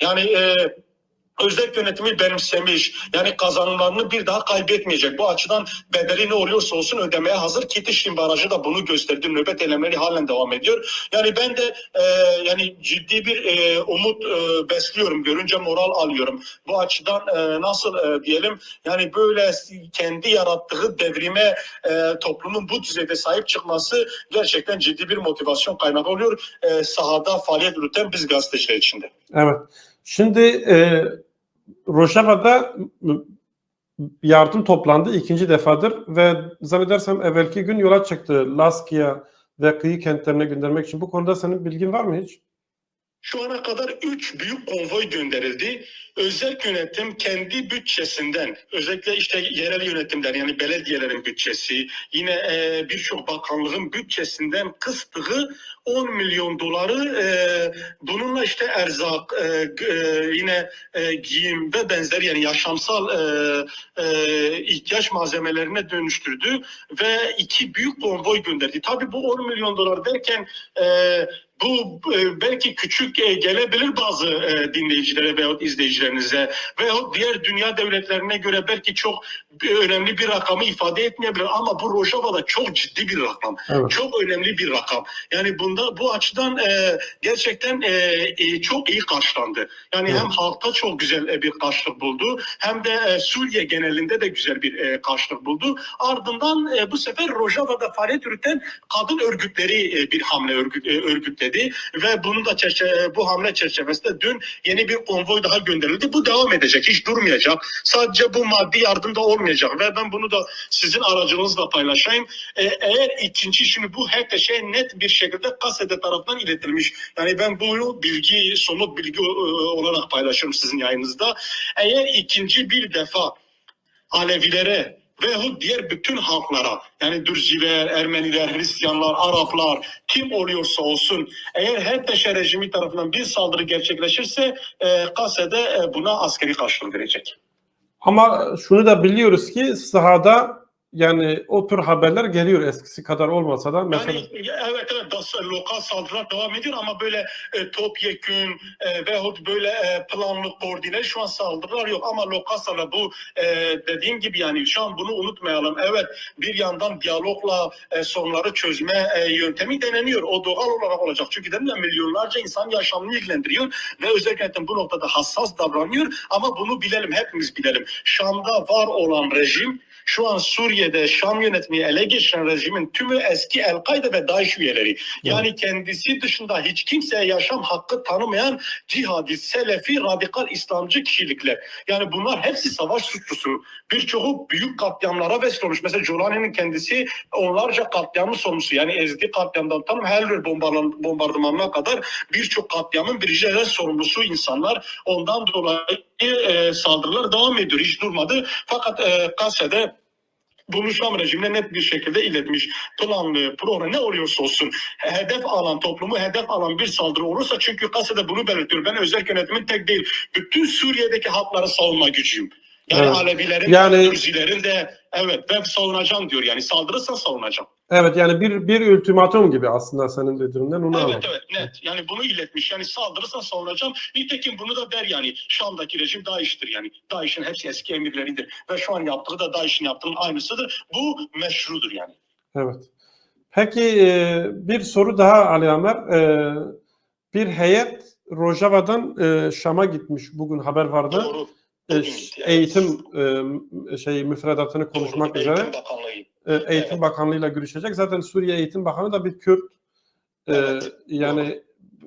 Yani e, özel yönetimi benimsemiş. Yani kazanımlarını bir daha kaybetmeyecek. Bu açıdan bedeli ne oluyorsa olsun ödemeye hazır. Kitişin barajı da bunu gösterdi. Nöbet eylemleri halen devam ediyor. Yani ben de e, yani ciddi bir e, umut e, besliyorum. Görünce moral alıyorum. Bu açıdan e, nasıl e, diyelim yani böyle kendi yarattığı devrime e, toplumun bu düzeyde sahip çıkması gerçekten ciddi bir motivasyon kaynağı oluyor. E, sahada faaliyet yürüten biz gazeteciler içinde. Evet. Şimdi e, Rojava'da yardım toplandı ikinci defadır ve zannedersem evvelki gün yola çıktı Laskiya ve kıyı kentlerine göndermek için. Bu konuda senin bilgin var mı hiç? Şu ana kadar 3 büyük konvoy gönderildi. Özel yönetim kendi bütçesinden, özellikle işte yerel yönetimler yani belediyelerin bütçesi, yine e, birçok bakanlığın bütçesinden kıstığı 10 milyon doları e, bununla işte erzak, e, yine giyim ve benzeri yani yaşamsal ihtiyaç malzemelerine dönüştürdü ve iki büyük konvoy gönderdi. Tabii bu 10 milyon dolar derken bu e, belki küçük e, gelebilir bazı e, dinleyicilere veyahut izleyicilerinize veyahut diğer dünya devletlerine göre belki çok bir- önemli bir rakamı ifade etmeyebilir ama bu Rojava'da çok ciddi bir rakam. Evet. Çok önemli bir rakam. Yani bunda bu açıdan e, gerçekten e, e, çok iyi karşılandı. Yani Evet. hem halkta çok güzel e, bir karşılık buldu hem de e, Suriye genelinde de güzel bir e, karşılık buldu. Ardından e, bu sefer Rojava'da faaliyet yürüten kadın örgütleri e, bir hamle örgüt, e, örgütledi ve bunun da bu hamle çerçevesinde dün yeni bir konvoy daha gönderildi. Bu devam edecek, hiç durmayacak. Sadece bu maddi yardım da olmayacak ve ben bunu da sizin aracınızla paylaşayım. E, eğer ikinci şimdi bu herkese net bir şekilde kasede tarafından iletilmiş. Yani ben bunu bilgi, somut bilgi e, olarak paylaşıyorum sizin yayınınızda. Eğer ikinci bir defa Alevilere veyahut diğer bütün halklara yani Dürziler, Ermeniler, Hristiyanlar, Araplar kim oluyorsa olsun eğer HTŞ rejimi tarafından bir saldırı gerçekleşirse e, Kase'de e, buna askeri karşılık verecek. Ama şunu da biliyoruz ki sahada yani o tür haberler geliyor eskisi kadar olmasa da mesela Yani evet evet das, lokal saldırılar devam ediyor ama böyle e, topyekün e, veyahut böyle e, planlı koordine şu an saldırılar yok ama lokal saldırı bu e, dediğim gibi yani şu an bunu unutmayalım. Evet bir yandan diyalogla e, sorunları çözme e, yöntemi deneniyor. O doğal olarak olacak. Çünkü dedim ya milyonlarca insan yaşamını ilgilendiriyor ve özellikle bu noktada hassas davranıyor ama bunu bilelim hepimiz bilelim. Şam'da var olan rejim şu an Suriye'de Şam yönetmeyi ele geçiren rejimin tümü eski El-Kaide ve DAEŞ üyeleri. Yani kendisi dışında hiç kimseye yaşam hakkı tanımayan cihadi, selefi, radikal İslamcı kişilikler. Yani bunlar hepsi savaş suçlusu. Birçoğu büyük katliamlara vesile olmuş. Mesela Jolani'nin kendisi onlarca katliamın sorumlusu. Yani Ezdi katliamdan tam Helver bombardımanına kadar birçok katliamın derece sorumlusu insanlar. Ondan dolayı e, saldırılar devam ediyor. Hiç durmadı. Fakat e, Kase'de bunu Şam rejimine net bir şekilde iletmiş. Planlı, program ne oluyorsa olsun hedef alan, toplumu hedef alan bir saldırı olursa çünkü Kase'de bunu belirtiyor. Ben özel yönetimin tek değil, bütün Suriye'deki halkları savunma gücüyüm. Yani Evet. Alevilerin, Yani- Kürzilerin de evet ben savunacağım diyor. Yani saldırırsa savunacağım. evet yani bir bir ultimatum gibi aslında senin dediğinden onu Evet anladım. evet net. Yani bunu iletmiş. Yani saldırırsa savunacağım. Nitekim bunu da der yani. Şam'daki rejim DAEŞ'tir yani. DAEŞ'in hepsi eski emirleridir. Ve şu an yaptığı da DAEŞ'in yaptığının aynısıdır. Bu meşrudur yani. Evet. Peki e, bir soru daha Ali Amer. E, bir heyet Rojava'dan e, Şam'a gitmiş bugün haber vardı. Doğru. E, Bugün, ş- evet. eğitim e, şey müfredatını konuşmak Doğru. üzere Eğitim Bakanlığı. e, Eğitim Evet. Bakanlığı'yla görüşecek. Zaten Suriye Eğitim Bakanı da bir Kürt. E, Evet, yani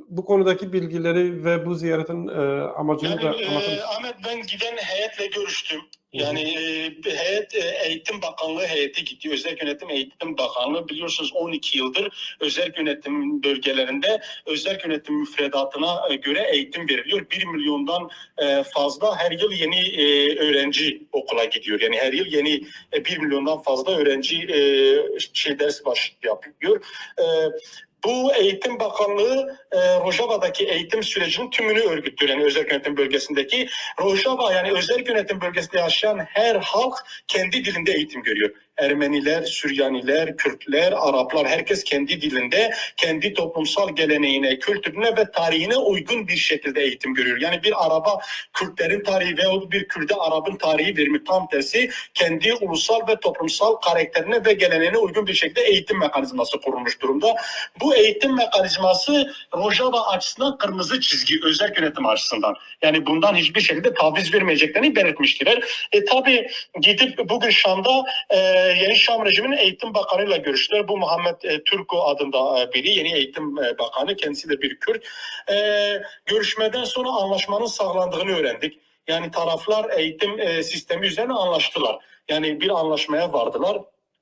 bu konudaki bilgileri ve bu ziyaretin e, amacını Yani da e, anlatır mısın? Ahmet ben giden heyetle görüştüm. Yani e, heyet e, Eğitim Bakanlığı heyeti gitti. Özel Yönetim Eğitim Bakanlığı biliyorsunuz 12 yıldır özel yönetim bölgelerinde özel yönetim müfredatına e, göre eğitim veriliyor. 1 milyondan e, fazla her yıl yeni e, öğrenci okula gidiyor. Yani her yıl yeni e, 1 milyondan fazla öğrenci e, şey ders baş yapıyor. E, bu Eğitim Bakanlığı e, Rojava'daki eğitim sürecinin tümünü örgütlüyor. Yani özel yönetim bölgesindeki Rojava yani özel yönetim bölgesinde yaşayan her halk kendi dilinde eğitim görüyor. Ermeniler, Süryaniler, Kürtler, Araplar herkes kendi dilinde, kendi toplumsal geleneğine, kültürüne ve tarihine uygun bir şekilde eğitim görüyor. Yani bir Araba Kürtlerin tarihi veyahut bir Kürt'e Arap'ın tarihi verimi tam tersi kendi ulusal ve toplumsal karakterine ve geleneğine uygun bir şekilde eğitim mekanizması kurulmuş durumda. Bu eğitim mekanizması Rojava açısından kırmızı çizgi özel yönetim açısından. Yani bundan hiçbir şekilde taviz vermeyeceklerini belirtmiştiler. E tabi gidip bugün Şam'da e, yeni Şam rejiminin eğitim bakanıyla görüştüler. Bu Muhammed e, Türko adında e, biri yeni eğitim e, bakanı kendisi de bir Kürt. E, görüşmeden sonra anlaşmanın sağlandığını öğrendik. Yani taraflar eğitim e, sistemi üzerine anlaştılar. Yani bir anlaşmaya vardılar.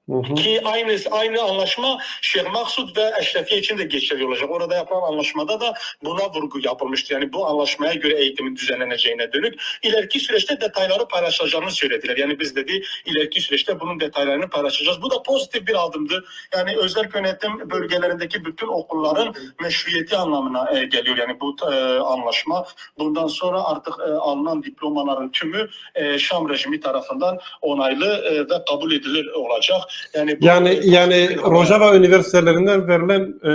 Hı hı. Ki aynı aynı anlaşma Şeyh Maksud ve Eşrefiye için de geçerli olacak. Orada yapılan anlaşmada da buna vurgu yapılmıştı. Yani bu anlaşmaya göre eğitimin düzenleneceğine dönük. İleriki süreçte detayları paylaşacağını söylediler. Yani biz dedi ileriki süreçte bunun detaylarını paylaşacağız. Bu da pozitif bir adımdı. Yani özel yönetim bölgelerindeki bütün okulların meşruiyeti anlamına e, geliyor. Yani bu e, anlaşma bundan sonra artık e, alınan diplomaların tümü e, Şam rejimi tarafından onaylı e, ve kabul edilir olacak. Yani bu- Yani yani bir- Rojava üniversitelerinden verilen e,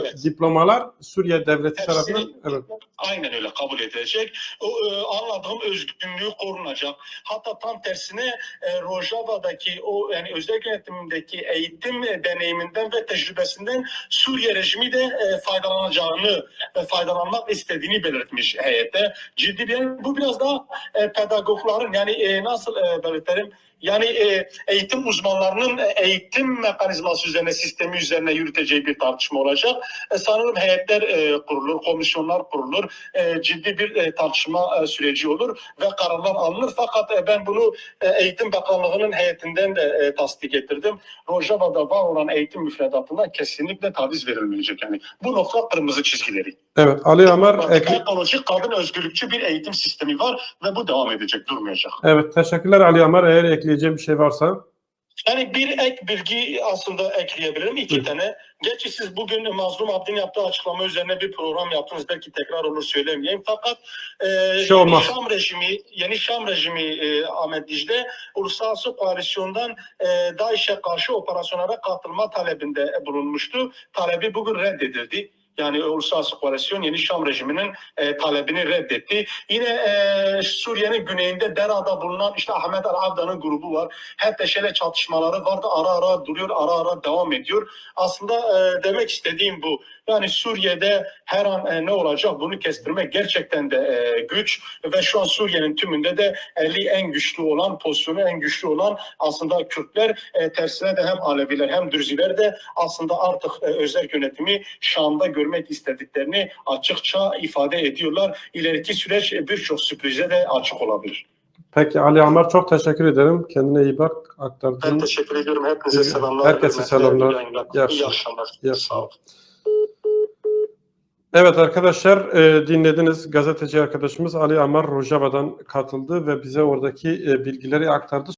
Evet. diplomalar Suriye devleti Hepsini- tarafından evet. Aynen öyle kabul edilecek. O, e, anladığım özgünlüğü korunacak. Hatta tam tersine e, Rojava'daki o yani özel yönetimindeki eğitim e, deneyiminden ve tecrübesinden Suriye rejimi de e, faydalanacağını ve faydalanmak istediğini belirtmiş heyette. Ciddi bir bu biraz daha e, pedagogların yani e, nasıl e, belirtelim yani e, eğitim uzmanlarının e, eğitim mekanizması üzerine, sistemi üzerine yürüteceği bir tartışma olacak. E, sanırım heyetler e, kurulur, komisyonlar kurulur, e, ciddi bir e, tartışma e, süreci olur ve kararlar alınır. Fakat e, ben bunu e, Eğitim Bakanlığı'nın heyetinden de e, tasdik ettirdim. Rojava'da var olan eğitim müfredatından kesinlikle taviz verilmeyecek. Yani bu nokta kırmızı çizgileri. Evet Ali ekle- teknolojik kadın özgürlükçü bir eğitim sistemi var ve bu devam edecek, durmayacak. Evet teşekkürler Ali Amar. Eğer ekleyeceğim bir şey varsa. Yani bir ek bilgi aslında ekleyebilirim. iki Buyurun. tane. Gerçi siz bugün Mazlum Abdi'nin yaptığı açıklama üzerine bir program yaptınız. Belki tekrar olur söylemeyeyim. Fakat e, şey yeni. Şam rejimi, yeni Şam rejimi e, Ahmet Dicle uluslararası koalisyondan e, DAEŞ'e karşı operasyonlara katılma talebinde bulunmuştu. Talebi bugün reddedildi. Yani uluslararası koalisyon yeni Şam rejiminin e, talebini reddetti. Yine e, Suriye'nin güneyinde Dera'da bulunan işte Ahmet Al-Avda'nın grubu var. Hep peşele çatışmaları vardı. Ara ara duruyor, ara ara devam ediyor. Aslında e, demek istediğim bu. Yani Suriye'de her an e, ne olacak bunu kestirmek gerçekten de e, güç ve şu an Suriye'nin tümünde de eli en güçlü olan, pozisyonu en güçlü olan aslında Kürtler, e, tersine de hem Aleviler hem Dürziler de aslında artık e, özel yönetimi Şam'da görmek istediklerini açıkça ifade ediyorlar. İleriki süreç e, birçok sürprize de açık olabilir. Peki Ali Amar çok teşekkür ederim. Kendine iyi bak. Ben Aktardığın. teşekkür ediyorum. Hepinize İyi- selamlar. herkese selamlar. iyi akşamlar. İyi akşamlar. Sağ olun. Evet arkadaşlar e, dinlediniz. Gazeteci arkadaşımız Ali Amar Rojava'dan katıldı ve bize oradaki e, bilgileri aktardı.